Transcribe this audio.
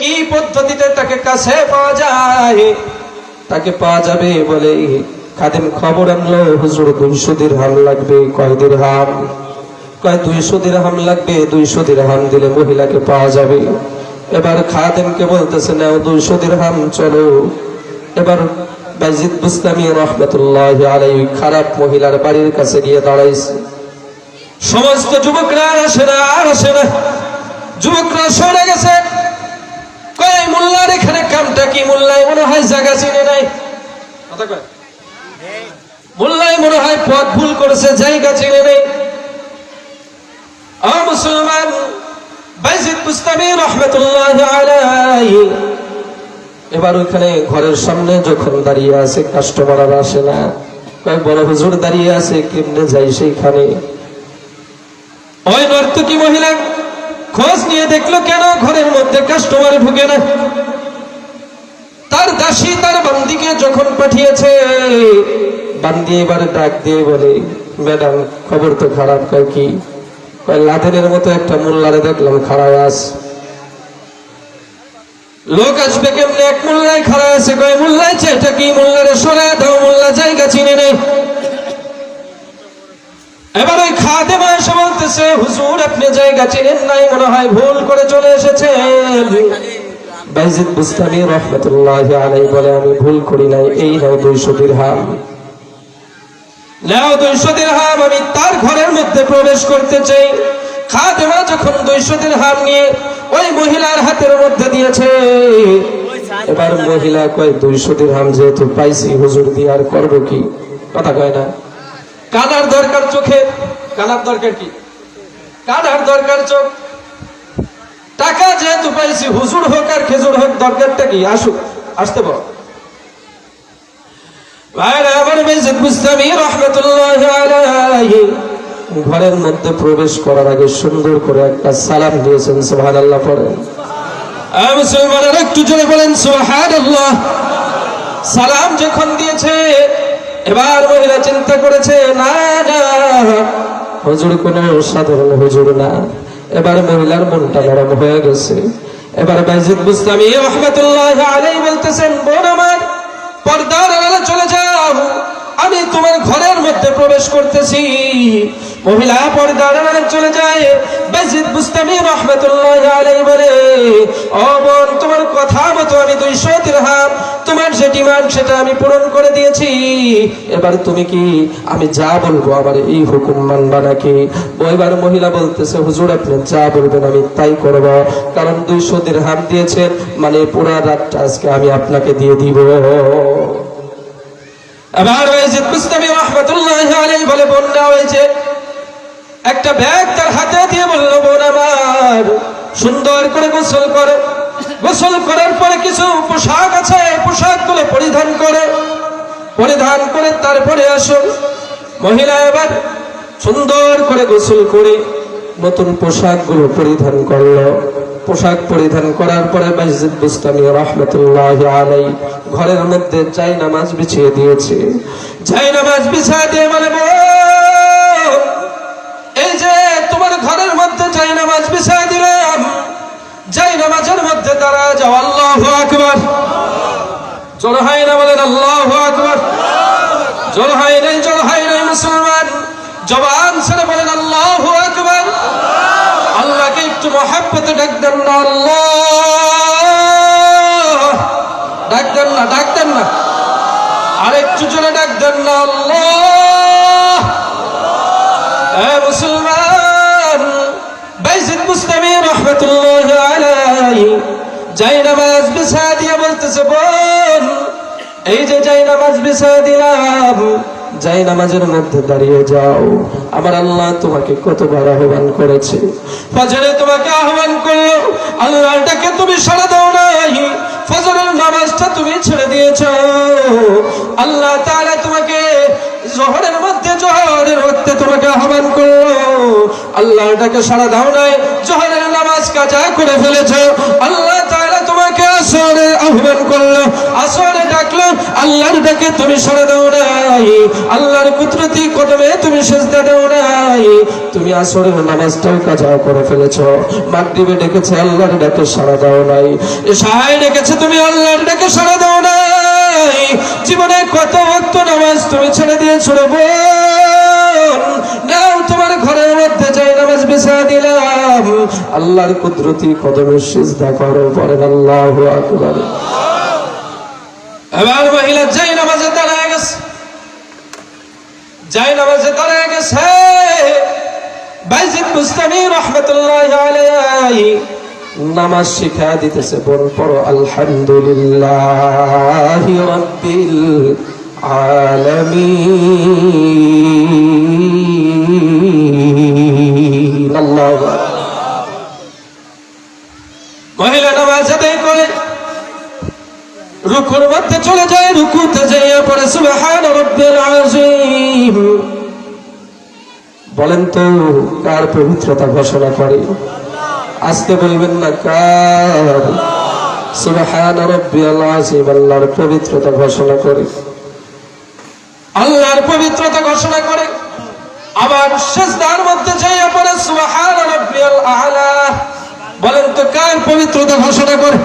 কি পদ্ধতিতে তাকে কাছে পাওয়া যায়? তাকে পাওয়া যাবে বলে খাদিম খবর আনলো, হুজুর দুইশো দিরহাম লাগবে, কয় দিরহাম? কয় দুইশো দিরহাম লাগবে, দুইশো দিরহাম দিলে মহিলাকে পাওয়া যাবে। এবার খাদিমকে বলতেছে, নাও দুইশো দিরহাম, চলো। এবার বাজিদ বুস্তামি রহমতুল্লাহ আলাই খারাপ মহিলার বাড়ির কাছে গিয়ে দাঁড়াইছে। সমস্ত যুবকরা আর আসে না, আর আসে না। যুবকরা সরে গেছে। কয় মোল্লার এখানে কামটা কি? মোল্লাই মনে হয় জায়গা চিনে নাই। কথা মনে হয় পথ ভুল করেছে, জায়গা চিনে নেই। আ মুসলমান বাইজিদ বুস্তামি রহমতুল্লাহ এবার ওইখানে ঘরের সামনে যখন দাঁড়িয়ে আছে কাস্টমার আর আসে না। কয়, বড় হুজুর দাঁড়িয়ে আছে, কেমনে যাই সেইখানে? ওই নর্তকী মহিলা? খোঁজ নিয়ে দেখল কেন ঘরের মধ্যে কাস্টমার ঢুকে না। তার দাসী তার বান্দিকে যখন পাঠিয়েছে, বান্দি এবার ডাক দিয়ে বলে, ম্যাডাম, খবর তো খারাপ, কয় কি? লাদেনের মতো একটা মোল্লারে দেখলাম খারাপ আস লোক আসবে কেমনে? এক মোল্লায় খাড়া আছে, কয়, মোল্লায় এটা কি মোল্লারে সরায় দাও, মোল্লা জায়গা চিনে নেই। এবার ওই খাদেমা এসে বলতেছে হুজুর আপনি জায়গা চিনেন নাই, মনে হয় ভুল করে চলে বলে, আমি ভুল করি নাই, এই নাও দুইশো দুইশো আমি তার ঘরের মধ্যে প্রবেশ করতে চাই। খাদেমা যখন দুইশো নিয়ে ওই মহিলার হাতের মধ্যে দিয়েছে, এবার মহিলা কয়, দুইশো যেহেতু পাইছি, হুজুর দিয়ে আর করব কি? কথা কয় না। কানার দরকার চোখে কানার দরকার কি? কানার দরকার চোখ। টাকা যেহেতু পাইছি হুজুর হোক আর খেজুর হোক দরকারটা কি? আসুক আসতে পারো ঘরের মধ্যে প্রবেশ করার আগে সুন্দর করে একটা সালাম দিয়েছেন পড়েন। আহ, একটু জোরে বলেন সুবহানাল্লাহ। সালাম যখন দিয়েছে এবার মহিলা চিন্তা করেছে না না। হুজুর কোন সাধারণ হুজুর না। এবার মহিলার মনটা নরম হয়ে গেছে। এবার বাইজিদ বুস্তামি রহমতুল্লাহ আলাই বলতেছেন, বোন আমার, পর্দার আড়ালে চলে যাও। আমি তোমার ঘরের মধ্যে প্রবেশ করতেছি। মহিলা পর্দার আড়ালে চলে যায়। বাইজিদ বুস্তামি রহমতুল্লাহ আলাই বলে, ও বোন, তোমার কথা মতো আমি দুইশো দিরহাম তোমার যে ডিমান্ড সেটা আমি পূরণ করে দিয়েছি। এবার তুমি কি আমি যা বলব আবার এই হুকুম মানবা নাকি? এবার মহিলা বলতেছে, হুজুর, আপনি যা বলবেন আমি তাই করব। কারণ দুইশো দিরহাম দিয়েছেন মানে পুরা রাতটা আজকে আমি আপনাকে দিয়ে দিব। এবার ওয়াইজিদ মুস্তামি রহমতুল্লাহ আলাইহি বলে, বন্যা হয়েছে। একটা ব্যাগ তার হাতে দিয়ে বলল, বোন আমার, সুন্দর করে গোসল করে। গোসল করার পরে কিছু পোশাক আছে পোশাকগুলো পরিধান করে পরিধান করে তারপরে আসো মহিলা এবার সুন্দর করে গোসল করে নতুন পোশাকগুলো পরিধান করল। পোশাক পরিধান করার পরে মসজিদ বুস্তানি রহমতুল্লাহ আলাই ঘরের মধ্যে চাই নামাজ বিছিয়ে দিয়েছে। চাই নামাজ বিছিয়ে দিয়ে মানে আল্লাহ আকবর। জোর হয় না মুসলমান। জবান ছেড়ে বলেন আল্লাহ আল্লাহকে একটু মহাব্বতে ডাক না, আল্লাহ। ডাক না ডাক না। আর একটু জোরে ডাক না, আল্লাহ। মুসলমান, বাইজিদ মুস্তামি রহমতুল্লাহ আলাইহি যাই নামাজ বিছা বলতেছে এই যে যাই নামাজ দিলাম, যাই নামাজের মধ্যে দাঁড়িয়ে যাও। আমার আল্লাহ তোমাকে কতবার আহ্বান করেছে। ফজরে তোমাকে আহ্বান করল, আল্লাহটাকে তুমি সাড়া দাও নাই। ফজরের নামাজটা তুমি ছেড়ে দিয়েছ। আল্লাহ তাআলা তোমাকে জোহরের মধ্যে জোহরের মধ্যে তোমাকে আহ্বান করল, আল্লাহটাকে সাড়া দাও নাই। জোহরের নামাজ কাজা করে ফেলেছ। আল্লাহ তাআলা তোমাকে আসরে আহ্বান করল, আসরে ডাকলো, আল্লাহর ডাকে তুমি সরে দাও নাই, আল্লাহর কুদরতি কদমে তুমি সেজদা দাও নাই। তুমি আসরের নামাজটাও কাজা করে ফেলেছো, মাগরিবে ডেকেছে আল্লাহর ডাকে সাড়া দাও নাই। এশায় ডেকেছে তুমি আল্লাহর ডাকে সাড়া দাও নাই। জীবনে কত ভক্ত নামাজ তুমি ছেড়ে দিয়েছ বোন নাও তোমার ঘরের মধ্যে যাই বিছা দিলাম। আল্লাহর কুদরতি কদমে সিজদা করো পরেন আল্লাহ আকবার। এবার মহিলা যাই নামাজে দাঁড়ায় গেছে, যাই নামাজে দাঁড়ায় গেছে, বাইজিদ রহমতুল্লাহ নামাজ শিখা দিতেছে বোন পড়ো, আলহামদুলিল্লাহ রাব্বিল আলামিন। সুবহান রাব্বিল আযীম বলেন তো, কার পবিত্রতা ঘোষণা করে? আজকে বলবেন না কার? সুবহান রাব্বিল আযীম আল্লাহর পবিত্রতা ঘোষণা করে। আল্লাহর পবিত্রতা ঘোষণা করে। আবার সেজদার মধ্যে যাইয়া পড়ে সুবহান রাব্বিল আলা বলেন তো, কার পবিত্রতা ঘোষণা করে?